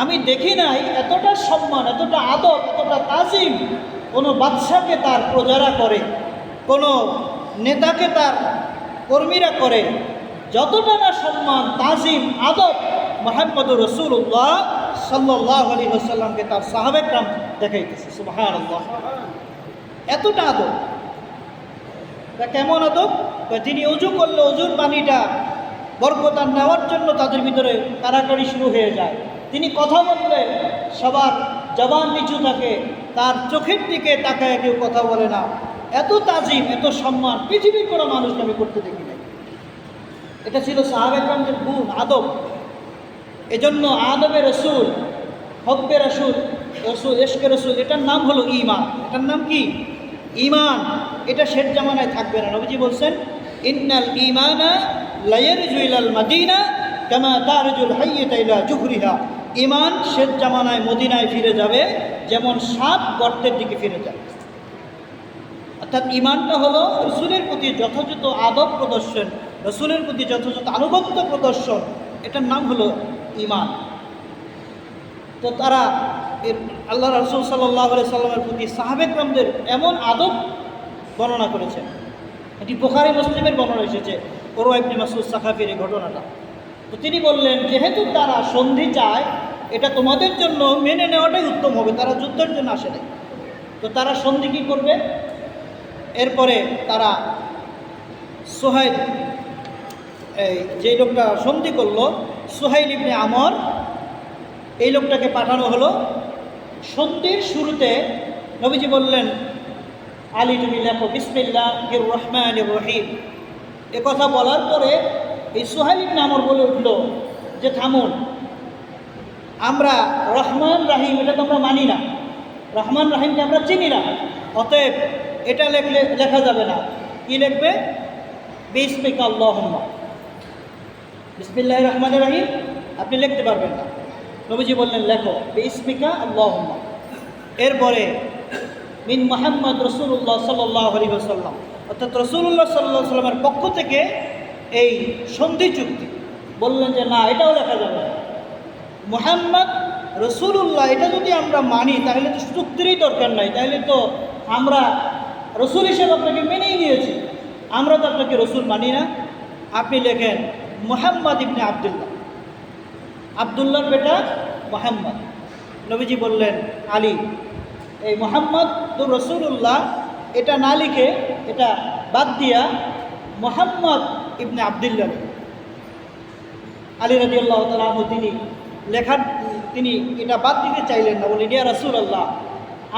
আমি দেখি নাই এতটা সম্মান, এতটা আদব, এতটা তাজিম কোনো বাদশাকে তার প্রজারা করে, কোনো নেতাকে তার কর্মীরা করে। যতটা না সম্মান, তাজিম, আদব মোহাম্মদ রসুল্লাহ সাল্লাহ আলী সাল্লামকে তার সাহাবেকরাম দেখাইতেছে সুবাহান এতটা আদব। তা কেমন আদব? তিনি অজু করলে অজুর পানিটা বরকতার নেওয়ার জন্য তাদের ভিতরে কারাকারি শুরু হয়ে যায়। তিনি কথা বললে সবার জবান নিচু থাকে, তার চোখের দিকে তাকায় কেউ কথা বলে না। এত তাজিম, এত সম্মান, পৃথিবীর কোনো মানুষকে আমি করতে দেখি নাই। এটা ছিল সাহাবেকরামদের গুণ, আদব। এজন্য আদবে রসুল, হব্বে রসুল রসুল, এশকে রসুল, এটার নাম হলো ইমান এটার নাম কি? ইমান এটা শেষ জামানায় থাকবে না। নবীজি বলছেন, ইন্নাল ইমানা লায়ারজু ইলাল মাদিনা কামা তারজুল হাইয়াতা ইলা জুহরিহা। ইমান শেষ জামানায় মদিনায় ফিরে যাবে, যেমন সাপ গর্তের দিকে ফিরে যাবে অর্থাৎ ইমানটা হলো রসুলের প্রতি যথাযথ আদব প্রদর্শন, রসুলের প্রতি যথাযথ আনুগত্য প্রদর্শন, এটার নাম হলো ইমান। তো তারা আল্লাহ রসুল সাল্লাহ সাল্লামের প্রতি সাহাবেকরামদের এমন আদব বর্ণনা করেছেন। এটি বোখারি মুসলিমের বর্ণনা এসেছে ওরও ইবনে মাসুদ সাখাফির এই ঘটনাটা। তো তিনি বললেন, যেহেতু তারা সন্ধি চায় এটা তোমাদের জন্য মেনে নেওয়াটাই উত্তম হবে, তারা যুদ্ধের জন্য আসে নাই। তো তারা সন্ধি কী করবে? এরপরে তারা সোহাইল, এই যে লোকটা সন্ধি করল, সোহাইল ইবনে আমর, এই লোকটাকে পাঠানো হলো। সন্ধির শুরুতে নবীজি বললেন, আলী তুমি লেখো বিসমিল্লা বিসমিল্লাহ রহমান রহিম। এ কথা বলার পরে এই সোহাইল ইবনে আমর বলে উঠল যে, থামুন আমরা রহমান রাহিম, এটা তো আমরা মানি না। রহমান রাহিমকে আমরা চিনি না। অতএব এটা লেখলে লেখা যাবে না। কি লিখবে? বিসমিক আল্লাহম্মা। বিসমিল্লাহ রহমান রাহিম। আপনি লিখতে পারবেন না। নবীজি বললেন, লেখো, বিসমিকা আল্লাহম্মা। এরপরে, মিন মোহাম্মদ রসুল্লাহ সাল্লাহ আলী সাল্লাম অর্থাৎ রসুল্লাহ সাল্লাহ সাল্লামের পক্ষ থেকে এই সন্ধি চুক্তি। বললেন যে, না, এটাও লেখা যাবে না। মোহাম্মদ রসুল্লাহ এটা যদি আমরা মানি, তাহলে তো চুক্তিরই দরকার নাই। তাহলে তো আমরা রসুল হিসেবে আপনাকে মেনেই নিয়েছি। আমরা তো আপনাকে রসুল মানি না। আপনি লেখেন মোহাম্মদ ইবনে আবদুল্লাহ। আবদুল্লাহর বেটা মোহাম্মদ। নবীজি বললেন, আলী, এই মোহাম্মদ তো রসুল্লাহ এটা না লিখে, এটা বাদ দিয়া মোহাম্মদ ইবনে আবদুল্লাহ। আলী রাজি আল্লাহ তালু তিনি লেখার তিনি এটা বাদ দিতে চাইলেন না বলে ইয়া রাসুল আল্লাহ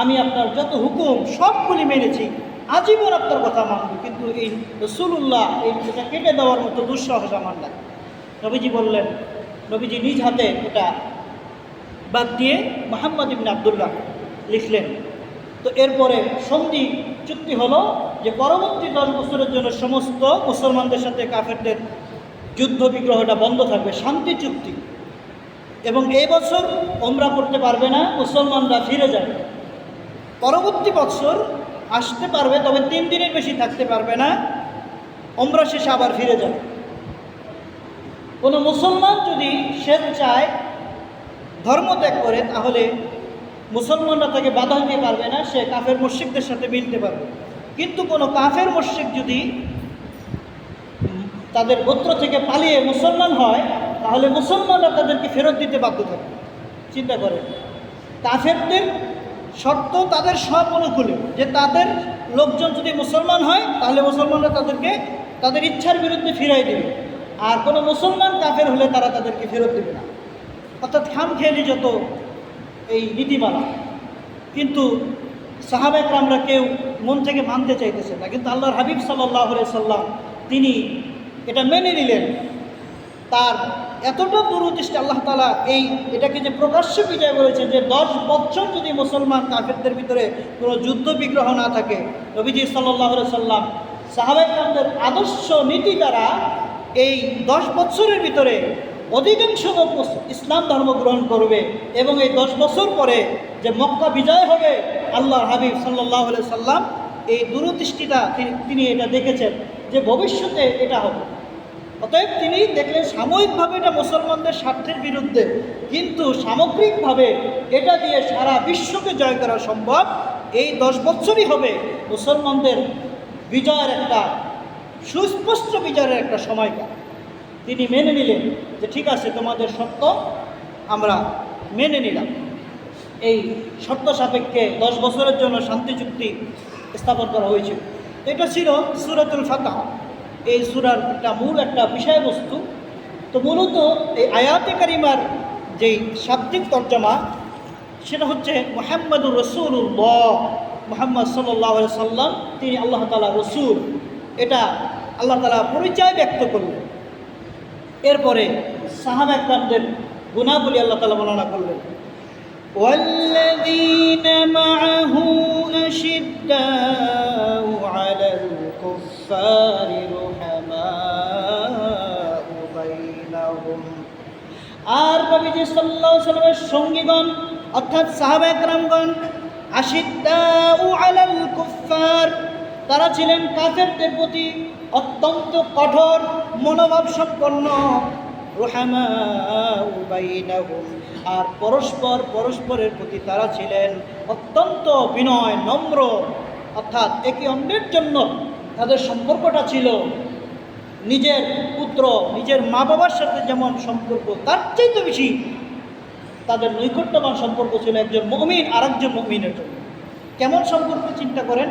আমি আপনার যত হুকুম সবগুলি মেনেছি, আজীবন আপনার কথা মানব, কিন্তু এই রসুল্লাহ এই এটা কেটে দেওয়ার মতো দুঃসাহস আমার নাই। নবীজি বললেন, নবীজি নিজ হাতে এটা বাদ দিয়ে মোহাম্মদ ইবিন আবদুল্লাহ লিখলেন। তো এরপরে সন্ধি চুক্তি হলো যে পরবর্তী দশ বছরের জন্য সমস্ত মুসলমানদের সাথে কাফেরদের যুদ্ধ বিগ্রহটা বন্ধ থাকবে, শান্তি চুক্তি। এবং এই বছর ওমরা করতে পারবে না, মুসলমানরা ফিরে যাবে। পরবর্তী বছর আসতে পারবে, তবে তিন দিনের বেশি থাকতে পারবে না ওমরা শেষে আবার ফিরে যাবে। কোনো মুসলমান যদি স্বেচ্ছায় ধর্ম ত্যাগ করে, তাহলে মুসলমানরা তাকে বাধা দিতে পারবে না, সে কাফের মসজিদদের সাথে মিলতে পারবে। কিন্তু কোনো কাফের মসজিদ যদি তাদের গোত্র থেকে পালিয়ে মুসলমান হয় তাহলে মুসলমানরা তাদেরকে ফেরত দিতে বাধ্য থাকে। চিন্তা করেন। কাফেরদের শর্ত তাদের সব অনুকূলে, যে তাদের লোকজন যদি মুসলমান হয়, তাহলে মুসলমানরা তাদেরকে তাদের ইচ্ছার বিরুদ্ধে ফিরাই দেবে। আর কোনো মুসলমান কাফের হলে তারা তাদেরকে ফেরত দেবে না। অর্থাৎ খাম খেয়ালি যত এই নীতিমালা। কিন্তু সাহাবেক আমরা কেউ মন থেকে মানতে চাইতেছে না। কিন্তু আল্লাহর হাবিব সাল্লাহ সাল্লাম তিনি এটা মেনে নিলেন। তার এতটা দূরদৃষ্টি আল্লাহ তালা এই এটাকে যে প্রকাশ্য বিজয় বলেছে যে দশ বছর যদি মুসলমান কাফেরদের ভিতরে কোনো যুদ্ধ বিগ্রহ না থাকে, নবীজি সাল্লাহ সাল্লাম সাহাবাইকরামদের আদর্শ নীতি দ্বারা এই দশ বছরের ভিতরে অধিকাংশ লোক ইসলাম ধর্ম গ্রহণ করবে এবং এই দশ বছর পরে যে মক্কা বিজয় হবে আল্লাহ হাবিব সাল্লাহ সাল্লাম এই দূরদৃষ্টিটা তিনি এটা দেখেছেন যে ভবিষ্যতে এটা হবে। অতএব তিনি দেখলেন সাময়িকভাবে এটা মুসলমানদের স্বার্থের বিরুদ্ধে, কিন্তু সামগ্রিকভাবে এটা দিয়ে সারা বিশ্বকে জয় করা সম্ভব। এই দশ বছরই হবে মুসলমানদের বিজয়ের একটা, সুস্পষ্ট বিজয়ের একটা সময়কাল তিনি মেনে নিলেন যে ঠিক আছে, তোমাদের সত্য আমরা মেনে নিলাম। এই শর্ত সাপেক্ষে দশ বছরের জন্য শান্তি চুক্তি স্থাপন করা হয়েছিল। এটা ছিল সুরতুল ফাতাহ। এই সুরার একটা মূল একটা বিষয়বস্তু তো মূলত এই আয়াতে কারিমার যেই শাব্দিক তর্জমা সেটা হচ্ছে মোহাম্মদুর রসুল্লাহ মোহাম্মদ সাল্লাহ সাল্লাম তিনি আল্লাহ তালা রসুল এটা আল্লাহ তালা পরিচয় ব্যক্ত করলেন এরপরে সাহাব একরামদের গুণাবলী আল্লাহ তালা বর্ণনা করলেন والذين معه أشداء على الكفار رحماء بينهم আর নবীজি সাল্লাহ সাল্লামের সঙ্গীগণ অর্থাৎ সাহাবা একরামগণ আশিদ্দাউ আলাল কুফার তারা ছিলেন কাফেরদের প্রতি অত্যন্ত কঠোর মনোভাব সম্পন্ন রুহামাউ বাইনাহুম আর পরস্পর পরস্পরের প্রতি তারা ছিলেন অত্যন্ত বিনয় নম্র অর্থাৎ একে অন্যের জন্য তাদের সম্পর্কটা ছিল নিজের পুত্র, নিজের মা বাবার সাথে যেমন সম্পর্ক, তার চাইতে বেশি তাদের নৈকট্যবান সম্পর্ক ছিল একজন মমিন আর একজন মমিনের জন্য। কেমন সম্পর্ক চিন্তা করেন?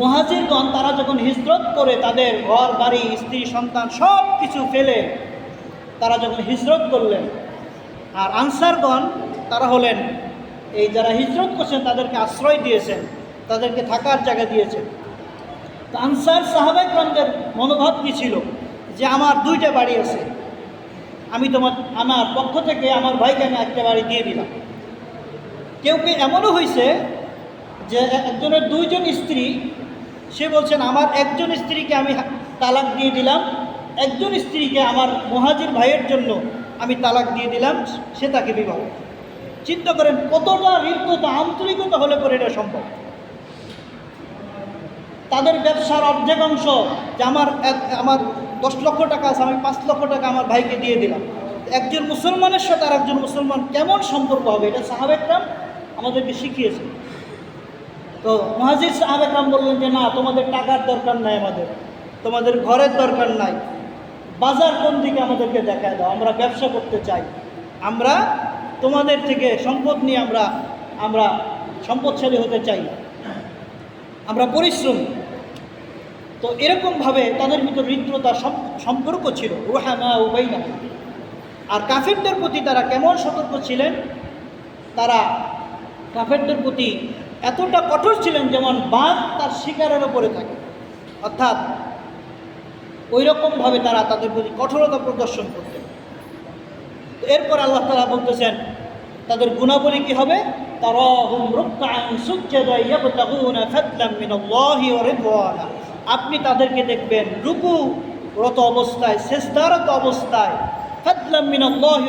মহাজিরগণ তারা যখন হিজরত করে তাদের ঘর, বাড়ি, স্ত্রী, সন্তান সব কিছু ফেলে তারা যখন হিজরত করলেন আর আনসারগণ তারা হলেন এই যারা হিজরত করছেন তাদেরকে আশ্রয় দিয়েছেন, তাদেরকে থাকার জায়গা দিয়েছেন। আনসার সাহাবাইকরমদের মনোভাব কী ছিল? যে আমার দুইটা বাড়ি আছে। আমি তোমার, আমার পক্ষ থেকে আমার ভাইকে আমি একটা বাড়ি দিয়ে দিলাম। কেউ কেউ এমনও হয়েছে যে একজনের দুইজন স্ত্রী, সে বলছেন, আমার একজন স্ত্রীকে আমি তালাক দিয়ে দিলাম। একজন স্ত্রীকে আমার মহাজির ভাইয়ের জন্য আমি তালাক দিয়ে দিলাম। সে তাকে বিবাহ চিন্তা করেন, কতটা হৃদ্যতা আন্তরিকতা হলে পরে এটা সম্ভব? তাদের ব্যবসার অর্ধেক অংশ যে আমার আমার দশ লক্ষ টাকা আছে, আমি পাঁচ লক্ষ টাকা আমার ভাইকে দিয়ে দিলাম। একজন মুসলমানের সাথে আর একজন মুসলমান কেমন সম্পর্ক হবে? এটা সাহাবেকরাম আমাদেরকে শিখিয়েছে। তো মহাজির সাহাবেকরাম বললেন যে, না, তোমাদের টাকার দরকার নাই আমাদের। তোমাদের ঘরের দরকার নাই। বাজার কোন দিকে আমাদেরকে দেখায় দাও? আমরা ব্যবসা করতে চাই। আমরা তোমাদের থেকে সম্পদ নিয়ে আমরা আমরা সম্পদশালী হতে চাই। আমরা পরিশ্রম। তো এরকমভাবে তাদের ভিতর সম- সম্পর্ক ছিল, রুহামা উবাইনা আর কাফেরদের প্রতি তারা কেমন সতর্ক ছিলেন? তারা কাফেরদের প্রতি এতটা কঠোর ছিলেন যেমন বাঘ তার শিকারের ওপরে থাকে। অর্থাৎ ওই রকমভাবে তারা তাদের প্রতি কঠোরতা প্রদর্শন করতেন। এরপর আল্লাহ তালা বলতেছেন, তাদের গুণাবলী কি হবে? তারা হুম রুক্কান সুজ্জাদা ইয়াবতাগুনা ফাদলাম মিনাল্লাহি ওয়া রিদওয়ানা। আপনি তাদেরকে দেখবেন রুকু রত অবস্থায়, শেষদারত অবস্থায় মিনাল্লাহি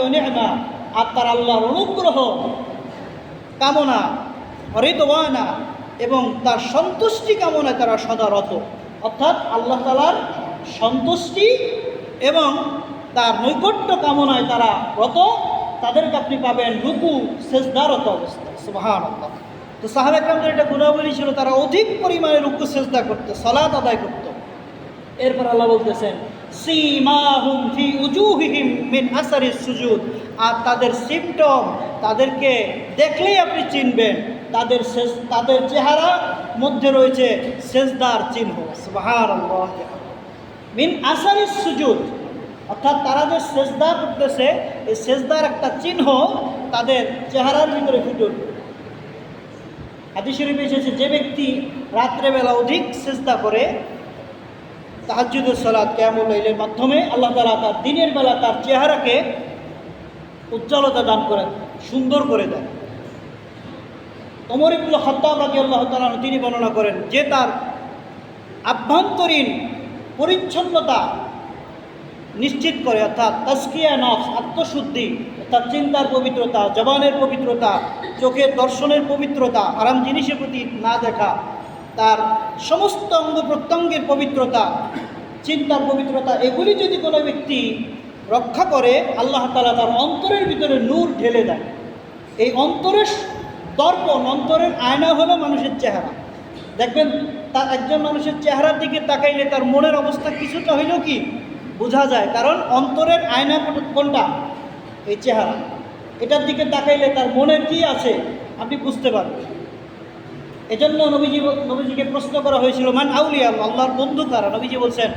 আর তার আল্লাহর অনুগ্রহ, কামনা হৃদওয়ানা এবং তার সন্তুষ্টি কামনায় তারা সদা রত অর্থাৎ আল্লাহ তালার সন্তুষ্টি এবং তার নৈকট্য কামনায় তারা রত তাদেরকে আপনি পাবেন রুকু সেজদারত অবস্থা সুবাহান তো সাহাব একরামদের একটা গুণাবলী ছিল, তারা অধিক পরিমাণে রুকু, সেজদা করতো, সলাত আদায় করতো। এরপর আল্লাহ বলতেছেন মিন সুজুদ। আর তাদের সিমটম তাদেরকে দেখলেই আপনি চিনবেন, তাদের তাদের চেহারা মধ্যে রয়েছে সেজদার চিহ্ন। মিন আসারিস সুজুদ, অর্থাৎ তারা যে সেজদা করতেছে, এই সেজদার একটা চিহ্ন তাদের চেহারার ভিতরে ফুটে উঠবে। হাদিস শরীফে এসেছে, যে ব্যক্তি রাত্রেবেলা অধিক চেষ্টা করে তাহাজুদের সালাদ লাইলের মাধ্যমে আল্লাহ তালা তার দিনের বেলা তার চেহারাকে উজ্জ্বলতা দান করেন, সুন্দর করে দেন। অমর ইবুল হত্তাব রাজি আল্লাহ তালা তিনি বর্ণনা করেন যে তার আভ্যন্তরীণ পরিচ্ছন্নতা নিশ্চিত করে, অর্থাৎ তাস্কিয়া নফস, আত্মশুদ্ধি অর্থাৎ চিন্তার পবিত্রতা, জবানের পবিত্রতা, চোখের দর্শনের পবিত্রতা আরাম জিনিসের প্রতি না দেখা, তার সমস্ত অঙ্গ প্রত্যঙ্গের পবিত্রতা, চিন্তার পবিত্রতা, এগুলি যদি কোনো ব্যক্তি রক্ষা করে, আল্লাহ তালা তার অন্তরের ভিতরে নূর ঢেলে দেয় এই অন্তরের দর্পণ, অন্তরের আয়না হলো মানুষের চেহারা। দেখবেন, তা একজন মানুষের চেহারার দিকে তাকাইলে তার মনের অবস্থা কিছুটা হইলেও কি? বোঝা যায়। কারণ অন্তরের আয়না কোন- কোনটা? এই চেহারা। এটার দিকে তাকাইলে তার মনের কি আছে আপনি বুঝতে পারবেন। এজন্য নবীজি নবীজিকে প্রশ্ন করা হয়েছিল মান আউলিয়া আল্লাহ, আল্লাহর বন্ধু কারা? নবীজি বলছেন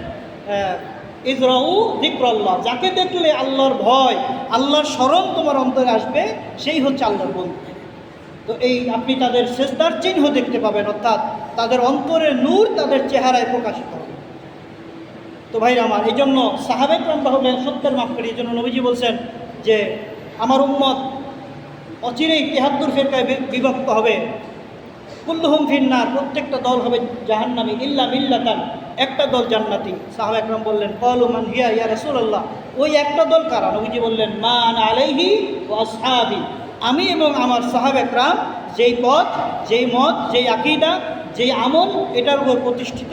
ইজরাউ দিক্রল্লাহ যাকে দেখলে আল্লাহর ভয় আল্লাহর স্মরণ তোমার অন্তরে আসবে সেই হচ্ছে আল্লাহর বন্ধু। তো এই আপনি তাদের শেষদার চিহ্ন দেখতে পাবেন অর্থাৎ তাদের অন্তরের নূর তাদের চেহারায় প্রকাশিত হবে। তো ভাই আমার এই জন্য সাহাবেক রাম্বা হলে সত্যের মাফ করি এই জন্য নবীজি বলছেন যে আমার উম্মত অচিরেই তেহাত্তর ফেরকায় বিভক্ত হবে। কুল্লুহুম ফিন্নার, প্রত্যেকটা দল হবে জাহান্নামি, ইল্লা মিল্লাতান, একটা দল জান্নাতি। সাহাব একরাম বললেন, কলু মান হিয়া ইয়া রাসূলুল্লাহ। ওই একটা দল কারা? নবীজি বললেন, মান আলাইহি ও আসহাবি। আমি এবং আমার সাহাব একরাম যেই পথ, যেই মত, যেই আকিদা, যেই আমল, এটার উপর প্রতিষ্ঠিত,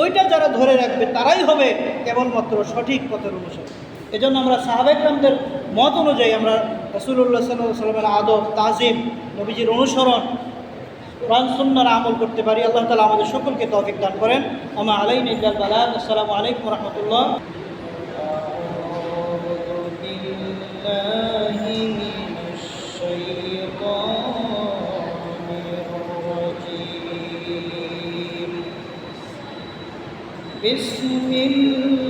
ওইটা যারা ধরে রাখবে তারাই হবে কেবলমাত্র সঠিক পথের অনুসারী এজন্য আমরা সাহাবেকরামদের মত অনুযায়ী আমরা রসুল্লাহ সাল্লাহ সাল্লামের আদব তাজিম নবীজির অনুসরণ কোরআন সুন্নার আমল করতে পারি আল্লাহ তালা আমাদের সকলকে তৌফিক দান করেন আমা আলাইন ইল্লাল বালাগ আসসালামু আলাইকুম রহমতুল্লাহ بسم الله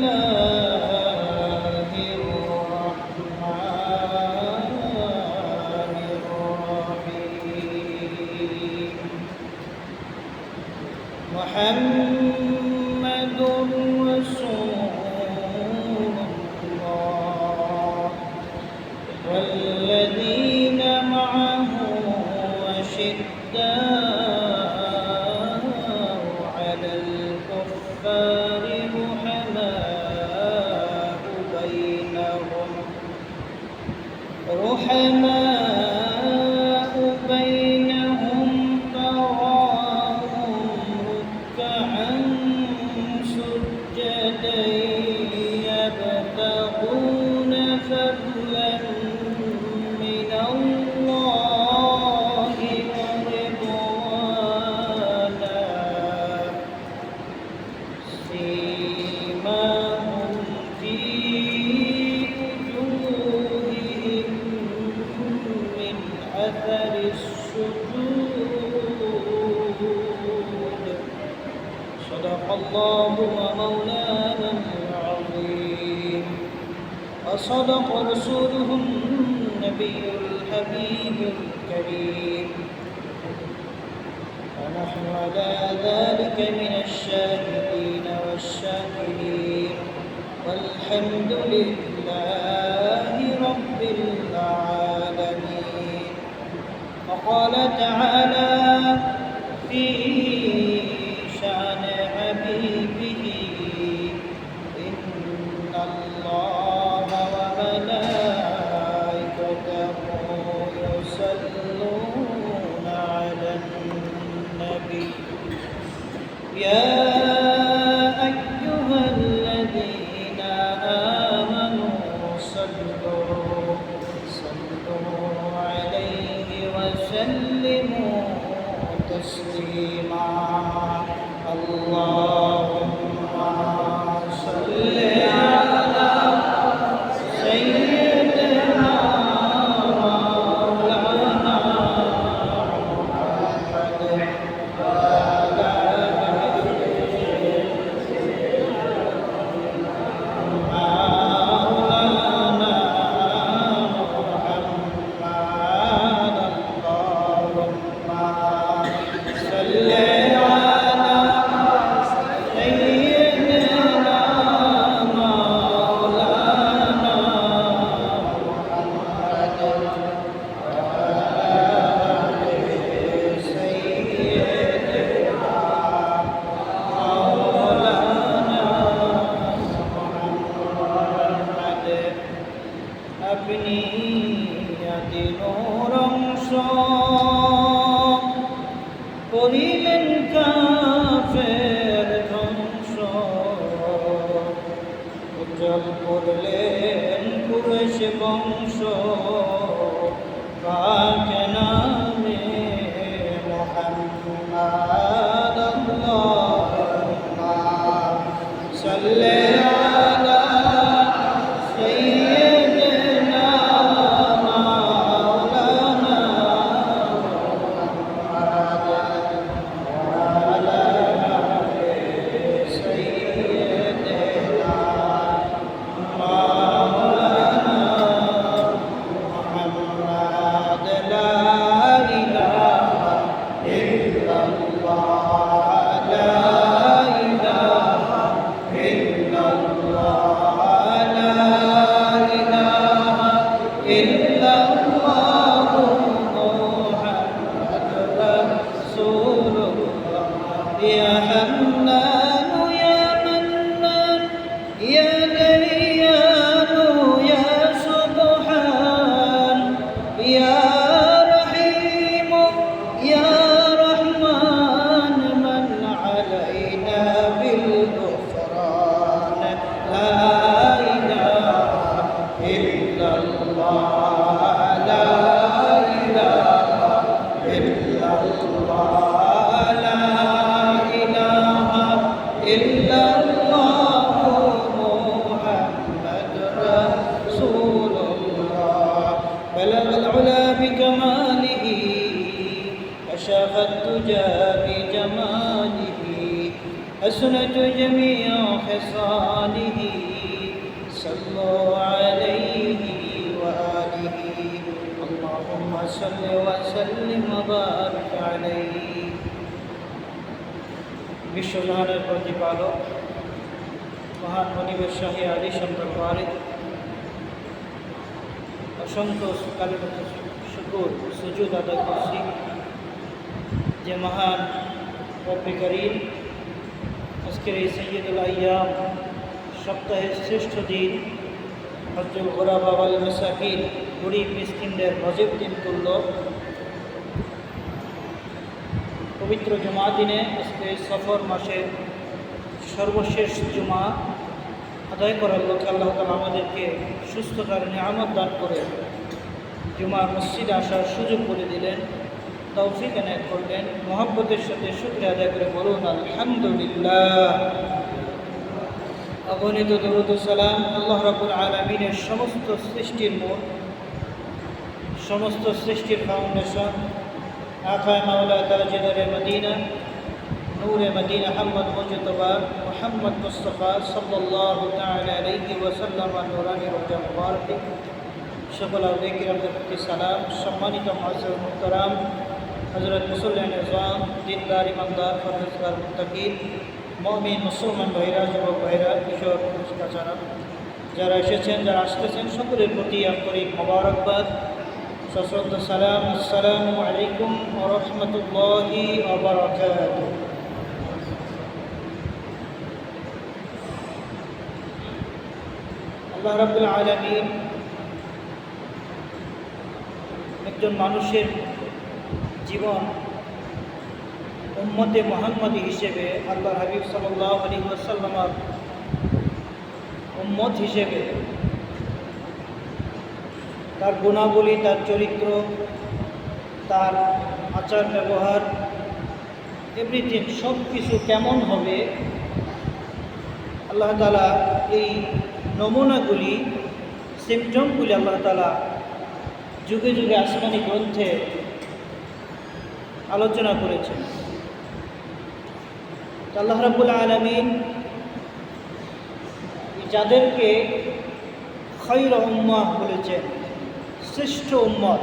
النبي الحبيب الكريم ونحن على ذلك من الشاهدين والشاكرين. والحمد لله رب العالمين. وقال تعالى في বংশ। বিশ্বজাহানের প্রতিপালক, মহান মনিবের শাহী আলী শঙ্কর পারে অসংখ্য কালের শুকুর সুযোগ আদায় করছি যে মহান রব্বিকারী আজকের এই সৈয়দুল আয়াম সপ্তাহের শ্রেষ্ঠ দিন হজরুল গোরা বাবাল মেসাকিন গরিব মিসকিনদের হজেব দিন তুল্য পবিত্র জমা দিনে আজকে সফর মাসের সর্বশেষ জুমা আদায় করার লোক আল্লাহ তালা আমাদেরকে সুস্থতার নিয়ামত দান করে জুমার মসজিদে আসার সুযোগ করে দিলেন, তৌফিক এনায়ত করলেন, মোহাব্বতের সাথে শুক্রিয়া আদায় করে বলুন, আলহামদুলিল্লাহ। অগণিত দরুদ সালাম আল্লাহ রাবুল আলমিনের সমস্ত সৃষ্টির মূল সমস্ত সৃষ্টির ফাউন্ডেশন আকায় মাওলা তাজদারে মদিনা নূরে Medina Ahmad Mujtaba Muhammad Mustafa সাল্লাহ তাআলা আলাইহি ওয়াসাল্লাম নুরানি রোজা মুবারক সকল আউলিয়াকিরামদের প্রতি সালাম সম্মানিত মহাজর মুহতারাম হজরত মুসল্লান নিজাম দিনদার ইমানদার ফরজগার মুত্তাকিন মমিন মুসলমান ভাইরা যুবক ভাইরা কিশোর কাছারা যারা এসেছেন যারা আসতেছেন সকলের প্রতি আন্তরিক মোবারকবাদ একজন মানুষের জীবন উম্মতে মোহাম্মদী হিসেবে আল্লাহ হাবিব সাল্লাহ আলী ওয়াসাল্লামার উম্মত হিসেবে তার গুণাবলী, তার চরিত্র, তার আচার ব্যবহার এভরিথিং সব কিছু কেমন হবে? আল্লাহ তালা এই নমুনাগুলি সিমটমগুলি আল্লাহ তালা যুগে যুগে আসমানি গ্রন্থে আলোচনা করেছেন। আল্লাহ রাবুল আলমিন যাদেরকে খৈর উম্মাহ বলেছেন শ্রেষ্ঠ উম্মত।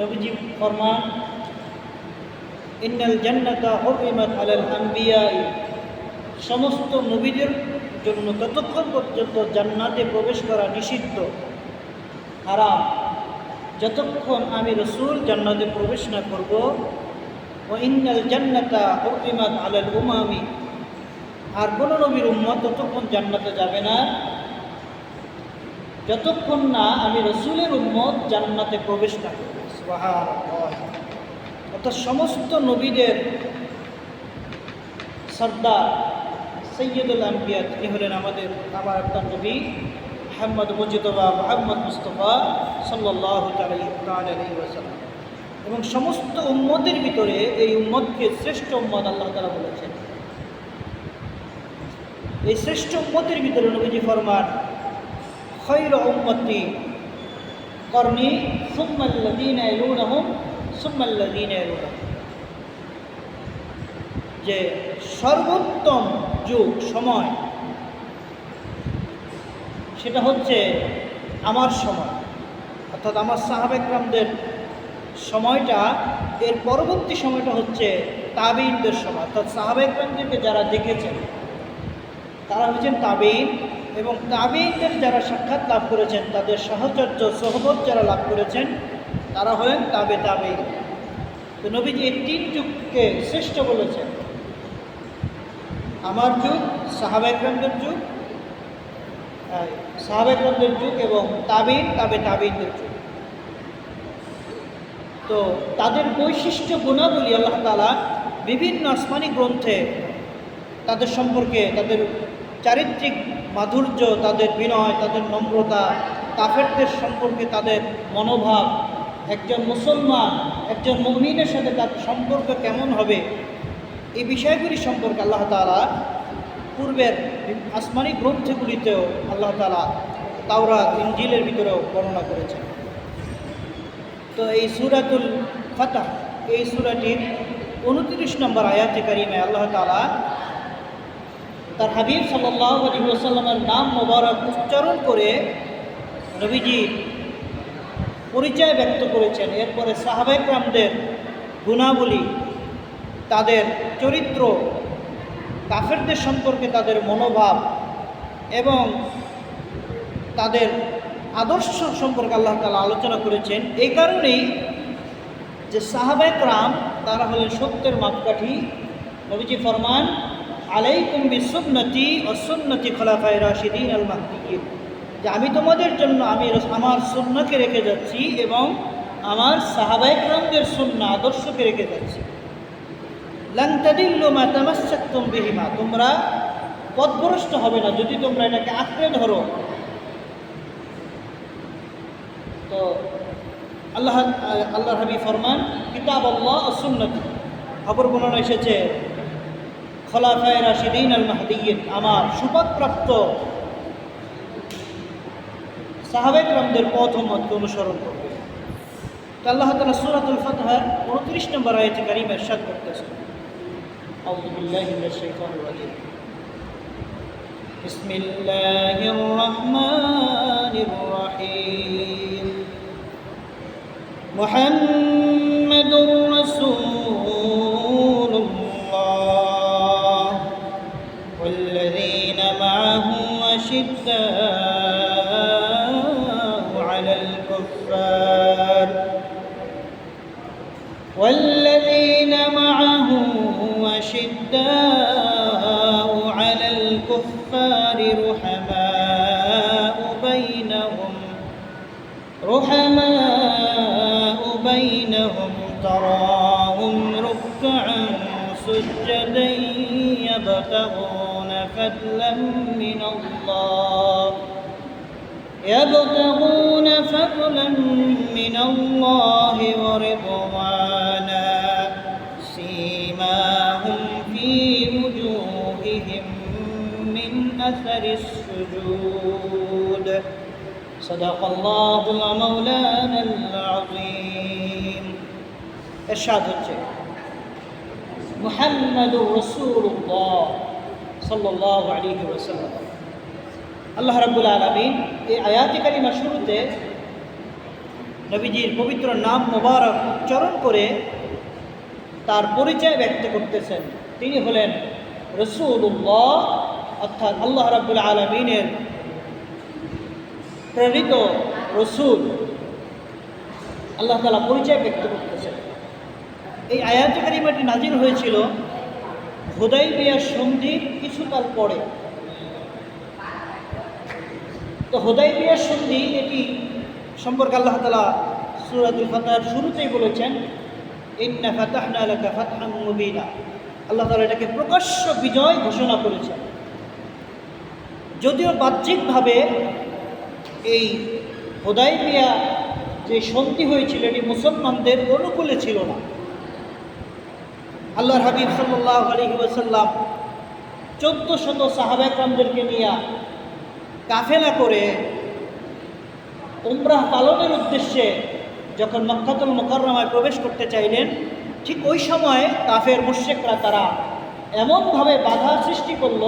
নবীজি ফরমান, ইন্নাল জান্নাতা হরিমাত আলাল আম্বিয়াই সমস্ত নবীদের জন্য ততক্ষণ পর্যন্ত জান্নাতে প্রবেশ করা নিষিদ্ধ। হারাম। যতক্ষণ আমি রসুল জান্নাতে প্রবেশ না করব ও ইন্নাল জান্নাতা হরিমাত আলাল উমামি। আর কোনো নবীর উম্মত ততক্ষণ জান্নাতে যাবে না। যতক্ষণ না আমি রসুলের উম্মত জান্নাতে প্রবেশ না অর্থাৎ সমস্ত নবীদের সর্দার সৈয়দুল আম্বিয়া তিনি হলেন আমাদের আমার একটা নবী মোহাম্মদ মুজিদবা মোহাম্মদ মুস্তফা সাল্লাহ এবং সমস্ত উম্মতের ভিতরে এই উম্মতকে শ্রেষ্ঠ উম্মত আল্লাহ তালা বলেছেন। এই শ্রেষ্ঠ উম্মতের ভিতরে নবীজি ফরমান খৈর উম্মতি কর্ণী সুম্মাল্লাদিন এলুনহম সুম্মাল্লাদিন এলুনহম যে সর্বোত্তম যুগ, সময়, সেটা হচ্ছে আমার সময়। অর্থাৎ আমার সাহাবেকরামদের সময়টা, এর পরবর্তী সময়টা হচ্ছে তাবিনদের সময়। অর্থাৎ সাহাবেকরামদেরকে যারা দেখেছেন, তারা হচ্ছেন তাবিন এবং তাবিনদের যারা সাক্ষাৎ লাভ করেছেন, তাদের সাহচর্য সহবত যারা লাভ করেছেন, তারা হলেন তাবে তাবে তো নবীজি এই তিন যুগকে শ্রেষ্ঠ বলেছেন। আমার যুগ সাহাবেকরমদের যুগ সাহাবেকরমদের যুগ এবং তাবিন তাবে তাবিনদের যুগ। তো তাদের বৈশিষ্ট্য, গুণাবলী আল্লাহ তালা বিভিন্ন আসমানি গ্রন্থে তাদের সম্পর্কে, তাদের চারিত্রিক মাধুর্য, তাদের বিনয়, তাদের নম্রতা, কাফেরদের সম্পর্কে তাদের মনোভাব, একজন মুসলমান, একজন মমিনের সাথে তার সম্পর্ক কেমন হবে, এই বিষয়গুলি সম্পর্কে আল্লাহ তালা পূর্বের আসমানি গ্রন্থগুলিতেও আল্লাহ তালা তাওরা ইঞ্জিলের ভিতরেও বর্ণনা করেছেন। তো এই সুরাতুল ফাতাহ, এই সুরাটির উনত্রিশ নম্বর আয়াতে কারিমে আল্লাহ তালা তার হাবিব সাল্লাহ আলী ওসাল্লামের নাম মোবারক উচ্চারণ করে নবীজি পরিচয় ব্যক্ত করেছেন। এরপরে সাহাবেকরামদের গুণাবলী, তাদের চরিত্র, কাফেরদের সম্পর্কে তাদের মনোভাব এবং তাদের আদর্শ সম্পর্কে আল্লাহ তালা আলোচনা করেছেন। এই কারণেই যে সাহাবেকরাম তারা হলেন সত্যের মাপকাঠি। নবীজি ফরমান আলাইকুম বিসুন্নতি সুন্নতি খলাফায় রাশিদিন আল মাহদিন যে আমি তোমাদের জন্য আমি আমার সুন্নকে রেখে যাচ্ছি এবং আমার সাহাবাইকরামদের সুন্না আদর্শকে রেখে যাচ্ছি। লাংতাদিল্লুমা তামাশাক্তুম বিহিমা। তোমরা পথভ্রষ্ট হবে না যদি তোমরা এটাকে আঁকড়ে ধরো। তো আল্লাহ আল্লাহ হাবি ফরমান, কিতাব আল্লাহ সুন্নতি। অপর বর্ণনা এসেছে খলাফায় রাশিদিন আল মাহদিন আমার সুপদপ্রাপ্ত সাহাবেক রামদের পথ ও মতকে অনুসরণ করবে তো আল্লাহ তালা সুরাতুল ফতহার উনত্রিশ নম্বর আয়তে কারিম এরশাদ করতেছে أعوذ بالله من الشيطان الرجيم بسم الله الرحمن الرحيم محمد الكفار. والذين معه أشداء على الكفار رحماء بينهم رحماء بينهم تراهم ركعا سجدا يبتغون فضلا من الله. يبتغون فضلا من الله ورضوانا سيماهم في وجوههم من أثر السجود صدق الله مولانا العظيم ارشاد হচ্ছে মুহাম্মাদুর রাসূলুল্লাহ সাল্লাল্লাহু আলাইহি ওয়াসাল্লাম আল্লাহ রাব্বুল আলামিন এই আয়াতি শুরুতে নবীজির পবিত্র নাম মোবারক উচ্চারণ করে তার পরিচয় ব্যক্ত করতেছেন। তিনি হলেন রসুল্লাহ অর্থাৎ আল্লাহ রাব্বুল আলমিনের প্রেরিত রসুল। আল্লাহ তালা পরিচয় ব্যক্ত করতেছেন। এই আয়াত কারিমাটি নাজির হয়েছিল হুদাই বিয়ার সন্ধির কিছুকাল পরে। তো হুদাই বিয়ার সন্ধি এটি সম্পর্কে আল্লাহ তালা সুরাতুল ফাতার শুরুতেই বলেছেন, ইন্না ফাতাহনা লাকা ফাতহাম মুবিনা। আল্লাহ তালা এটাকে প্রকাশ্য বিজয় ঘোষণা করেছেন। যদিও বাহ্যিকভাবে এই হোদাই হোদাইবিয়া যে সন্ধি হয়েছিল এটি মুসলমানদের অনুকূলে ছিল না। আল্লাহর হাবিব সাল্লাহ আলহি ওসাল্লাম চোদ্দ শত সাহাবাকরামদেরকে নিয়ে কাফেলা করে উমরাহ পালনের উদ্দেশ্যে যখন মক্কাতুল মোকাররমায় প্রবেশ করতে চাইলেন, ঠিক ওই সময় কাফের মুশেকরা তারা এমনভাবে বাধা সৃষ্টি করল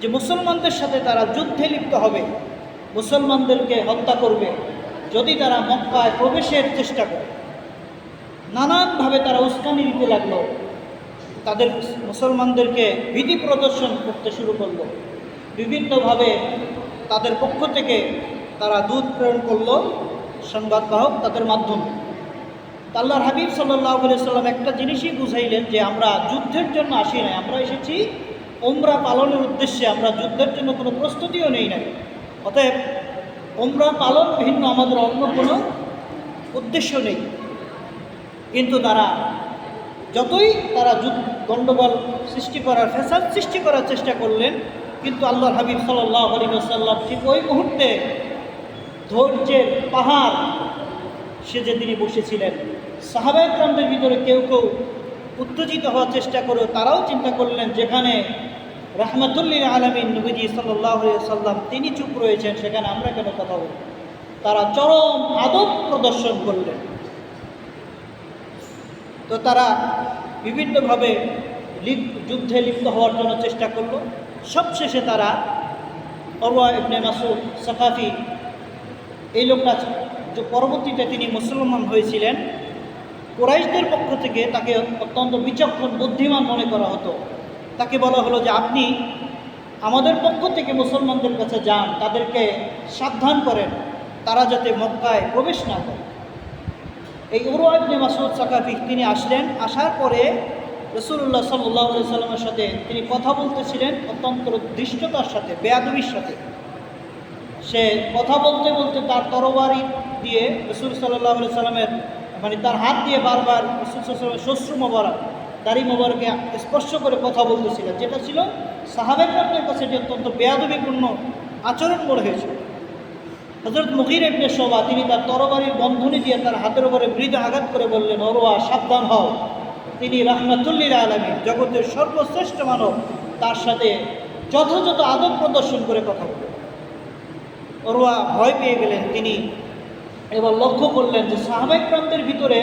যে মুসলমানদের সাথে তারা যুদ্ধে লিপ্ত হবে, মুসলমানদেরকে হত্যা করবে, যদি তারা মক্কায় প্রবেশের চেষ্টা করে। নানানভাবে তারা উস্কানি দিতে লাগল। তাদের মুসলমানদেরকে ভীতি প্রদর্শন করতে শুরু করল। বিভিন্নভাবে তাদের পক্ষ থেকে তারা দুধ প্রেরণ করল সংবাদবাহক তাদের মাধ্যমে। আল্লাহর হাবিব সাল্লাহ সাল্লাম একটা জিনিসই বুঝাইলেন যে আমরা যুদ্ধের জন্য আসি নাই, আমরা এসেছি ওমরা পালনের উদ্দেশ্যে, আমরা যুদ্ধের জন্য কোনো প্রস্তুতিও নেই নাই। অতএব ওমরা পালন ভিন্ন, আমাদের অন্য কোনো উদ্দেশ্য নেই। কিন্তু তারা যতই তারা যুদ্ধ গণ্ডগোল সৃষ্টি করার, ফ্যাসাদ সৃষ্টি করার চেষ্টা করলেন কিন্তু আল্লাহর হাবিব সাল্লাহ আলী সাল্লাম ঠিক ওই মুহূর্তে ধৈর্যের পাহাড় সে যে তিনি বসেছিলেন। সাহাবায়করামদের ভিতরে কেউ কেউ উত্তেজিত হওয়ার চেষ্টা করে তারাও চিন্তা করলেন যেখানে রহমতুল্লিল আলমিন নবীজি সাল্লাহ সাল্লাম তিনি চুপ রয়েছেন, সেখানে আমরা কেন কথা বলি তারা চরম আদব প্রদর্শন করলেন। তো তারা বিভিন্নভাবে যুদ্ধে লিপ্ত হওয়ার জন্য চেষ্টা করল। সবশেষে তারা অরওয়া ইবনে মাসুদ সাফাফি এই লোকটা যে পরবর্তীতে তিনি মুসলমান হয়েছিলেন, কোরাইশদের পক্ষ থেকে তাকে অত্যন্ত বিচক্ষণ, বুদ্ধিমান মনে করা হতো। তাকে বলা হলো যে, আপনি আমাদের পক্ষ থেকে মুসলমানদের কাছে যান, তাদেরকে সাবধান করেন, তারা যাতে মক্কায় প্রবেশ না করে। এই উরুয়াবনে মাসুদ সাকাফি তিনি আসলেন, আসার পরে রসুল্লাহ সাল্লাহ সাল্লামের সাথে তিনি কথা বলতেছিলেন অত্যন্ত দৃষ্টতার সাথে, বেয়াদবির সাথে। সে কথা বলতে বলতে তার তরবারি দিয়ে রসুল সাল্লাহ সাল্লামের মানে তার হাত দিয়ে বারবার রসুল সাল্লামের শ্বশ্রু মোবারক, দাড়ি মোবারকে স্পর্শ করে কথা বলতেছিলেন। যেটা ছিল সাহাবের সাহাবেকরামদের কাছে এটি অত্যন্ত বেয়াদবিপূর্ণ আচরণ মনে হয়েছিল। হজরত মুহির ইবনে শোভা তিনি তার তরবারির বন্ধনী দিয়ে তার হাতের উপরে বৃদ্ধ আঘাত করে বললেন অরোয়া সাবধান হও। তিনি রাহমাতুল্লিল আলমী জগতের সর্বশ্রেষ্ঠ মানব, তার সাথে যথাযথ আদব প্রদর্শন করে কথা বলেন অরোয়া ভয় পেয়ে গেলেন তিনি এবার লক্ষ্য করলেন যে সাহাবাইক্রামদের ভিতরে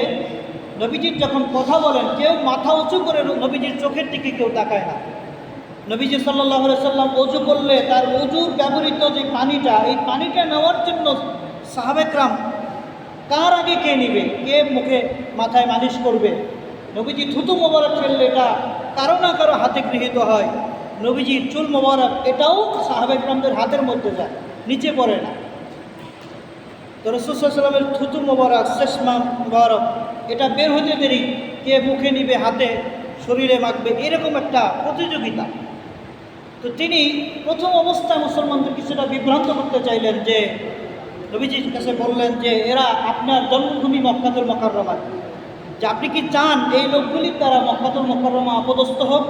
নবীজির যখন কথা বলেন, কেউ মাথা উঁচু করে নবীজির চোখের দিকে কেউ তাকায় না। নবীজি সাল্লাহ সাল্লাম অজু করলে তার অজুর ব্যবহৃত যে পানিটা, এই পানিটা নেওয়ার জন্য সাহাবেকরাম কার আগে কে নিবে? কে মুখে মাথায় মালিশ করবে? নবীজি থুতু মোবারক ফেললে এটা কারও না কারও হাতে গৃহীত হয়। নবীজির চুল মোবারক, এটাও সাহাবেকরামদের হাতের মধ্যে যায়, নিচে পড়ে না। তো রসুলামের থুতু মোবারক শেষমা মোবারক, এটা বের হতে দেরি। কে মুখে নিবে হাতে, শরীরে মাখবে, এরকম একটা প্রতিযোগিতা। তো তিনি প্রথম অবস্থায় মুসলমানদের কিছুটা বিভ্রান্ত করতে চাইলেন যে, নবীজির কাছে বললেন যে, এরা আপনার জন্মভূমি মক্কাতুল মকররমা যে আপনি কি চান এই লোকগুলির দ্বারা মক্কাতুল মকররমা অপদস্থ হোক?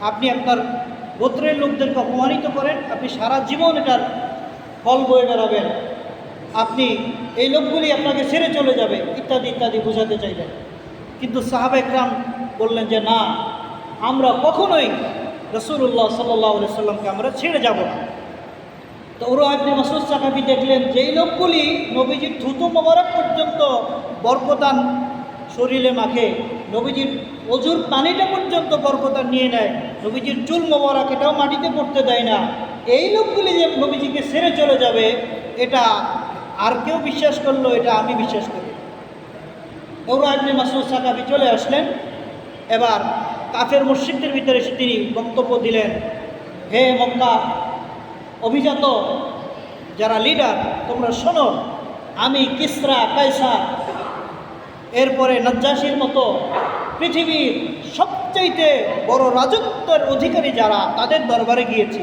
আপনি আপনার গোত্রের লোকদেরকে অপমানিত করেন, আপনি সারা জীবন এটার ফল বয়ে বেড়াবেন। আপনি এই লোকগুলি আপনাকে ছেড়ে চলে যাবে, ইত্যাদি ইত্যাদি বোঝাতে চাইলেন। কিন্তু সাহাবা একরাম বললেন যে, না, আমরা কখনোই রসুল্লাহ সাল্লাহ সাল্লামকে আমরা ছেড়ে যাব না। তো ওরা আপনি মাসুদ সাকাবি দেখলেন যেই লোকগুলি নবীজির থুতু মোবারক পর্যন্ত বরকতান শরীরে মাখে, নবীজির অজুর পানিটা পর্যন্ত বরকতান নিয়ে নেয়, নবীজির চুল মোবারক এটাও মাটিতে পড়তে দেয় না। এই লোকগুলি যে নবীজিকে সেরে চলে যাবে, এটা আর কেউ বিশ্বাস করল, এটা আমি বিশ্বাস করি। আপনি মাসুদ সাকাবি চলে আসলেন। এবার কাফের মসজিদদের ভিতরে এসে তিনি বক্তব্য দিলেন, হে মক্কা, অভিজাত যারা লিডার তোমরা শোনো, আমি কিসরা কায়সা এরপরে নজ্জাসির মতো পৃথিবীর সবচাইতে বড় রাজত্বের অধিকারী যারা তাদের দরবারে গিয়েছি।